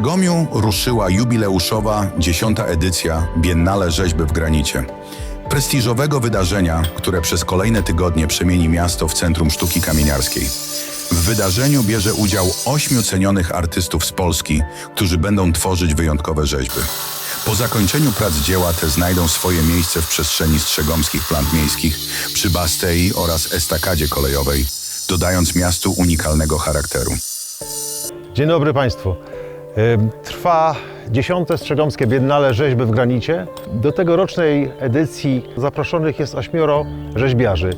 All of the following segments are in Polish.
grudniu ruszyła jubileuszowa dziesiąta edycja Biennale Rzeźby w Granicie. Prestiżowego wydarzenia, które przez kolejne tygodnie przemieni miasto w centrum sztuki kamieniarskiej. W wydarzeniu bierze udział ośmiu cenionych artystów z Polski, którzy będą tworzyć wyjątkowe rzeźby. Po zakończeniu prac dzieła te znajdą swoje miejsce w przestrzeni strzegomskich plant miejskich, przy Bastei oraz estakadzie kolejowej, dodając miastu unikalnego charakteru. Dzień dobry Państwu. Trwa dziesiąte Strzegomskie Biennale Rzeźby w Granicie. Do tegorocznej edycji zaproszonych jest ośmioro rzeźbiarzy.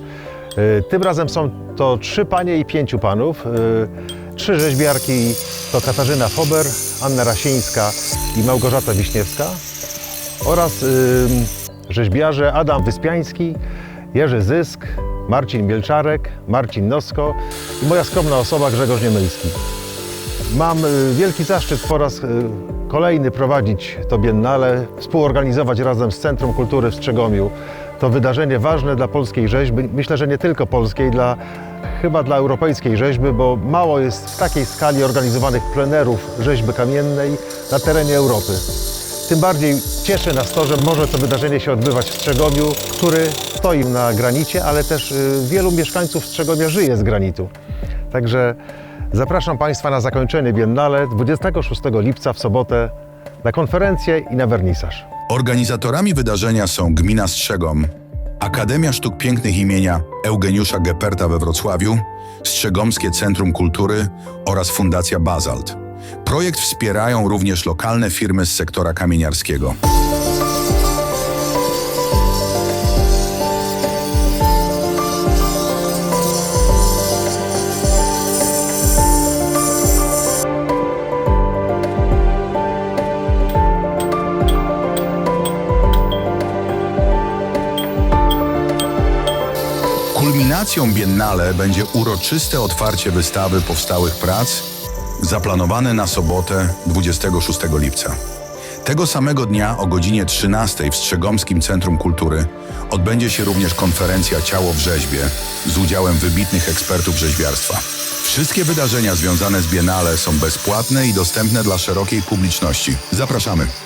Y, Tym razem są to trzy panie i pięciu panów. Y, Trzy rzeźbiarki to Katarzyna Fober, Anna Rasińska i Małgorzata Wiśniewska oraz rzeźbiarze Adam Wyspiański, Jerzy Zysk, Marcin Mielczarek, Marcin Nosko i moja skromna osoba Grzegorz Niemylski. Mam y, wielki zaszczyt po raz y, kolejny prowadzić to biennale, współorganizować razem z Centrum Kultury w Strzegomiu. To wydarzenie ważne dla polskiej rzeźby, myślę, że nie tylko polskiej, dla, chyba dla europejskiej rzeźby, bo mało jest w takiej skali organizowanych plenerów rzeźby kamiennej na terenie Europy. Tym bardziej cieszy nas to, że może to wydarzenie się odbywać w Strzegomiu, który stoi na granicie, ale też y, wielu mieszkańców Strzegomia żyje z granitu. Także zapraszam Państwa na zakończenie Biennale 26 lipca w sobotę na konferencję i na wernisaż. Organizatorami wydarzenia są Gmina Strzegom, Akademia Sztuk Pięknych imienia Eugeniusza Geperta we Wrocławiu, Strzegomskie Centrum Kultury oraz Fundacja Bazalt. Projekt wspierają również lokalne firmy z sektora kamieniarskiego. Kulminacją Biennale będzie uroczyste otwarcie wystawy powstałych prac, zaplanowane na sobotę 26 lipca. Tego samego dnia o godzinie 13 w Strzegomskim Centrum Kultury odbędzie się również konferencja Ciało w rzeźbie z udziałem wybitnych ekspertów rzeźbiarstwa. Wszystkie wydarzenia związane z Biennale są bezpłatne i dostępne dla szerokiej publiczności. Zapraszamy!